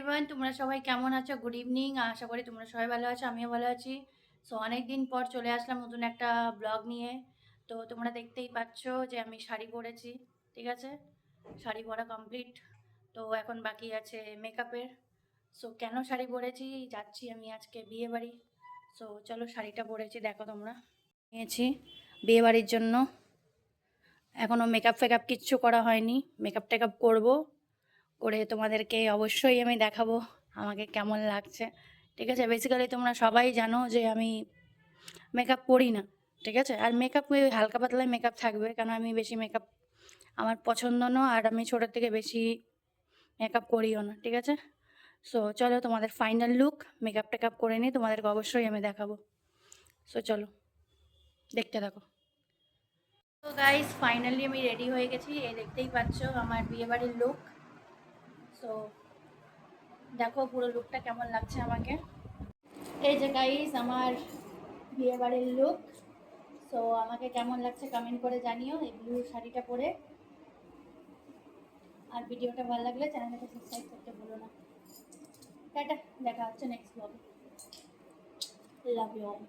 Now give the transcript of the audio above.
Everyone তোমরা সবাই কেমন আছো? গুড ইভিনিং আশা করি তোমরা সবাই ভালো আছো, আমিও ভালো আছি। সো অনেক দিন পর চলে আসলাম নতুন একটা ব্লগ নিয়ে। তো তোমরা দেখতেই পাচ্ছ যে আমি শাড়ি পরেছি, ঠিক আছে? শাড়ি পরা কমপ্লিট তো এখন বাকি আছে মেকআপের সো কেন শাড়ি পরেছি? যাচ্ছি আমি আজকে বিয়ে বাড়ি সো চলো শাড়িটা পরেছি, দেখো তোমরা। নিয়েছি বিয়ে বাড়ির জন্য। এখনও মেকআপ ফেকআপ কিচ্ছু করা হয়নি। মেকআপ টেকআপ করব। করে তোমাদেরকে অবশ্যই আমি দেখাবো আমাকে কেমন লাগছে। ঠিক আছে? বেসিক্যালি তোমরা সবাই জানো যে আমি মেকআপ করি না। ঠিক আছে? আর মেকআপ হালকা পাতলায় মেকআপ থাকবে কারণ আমি বেশি মেকআপ আমার পছন্দ না আর আমি ছোটোর থেকে বেশি মেকআপ করিও না। ঠিক আছে? সো চলো তোমাদের ফাইনাল লুক মেকআপ টেকআপ করে নিই, তোমাদেরকে অবশ্যই আমি দেখাবো। সো চলো, দেখতে থাকো। তো গাইস ফাইনালি আমি রেডি হয়ে গেছি। এই দেখতেই পাচ্ছ আমার বিয়েবাড়ির লুক সো দেখো পুরো লুকটা কেমন লাগছে আমাকে? এই যে গাইস আমার বিয়ে বাড়ির লুক সো আমাকে কেমন লাগছে কমেন্ট করে জানিও এই ব্লু শাড়িটা পরে। আর ভিডিওটা ভালো লাগলে চ্যানেলটাকে সাবস্ক্রাইব করতে ভুলো না। টাটা, দেখা হচ্ছে নেক্সট ব্লগে লাভ ইউ অল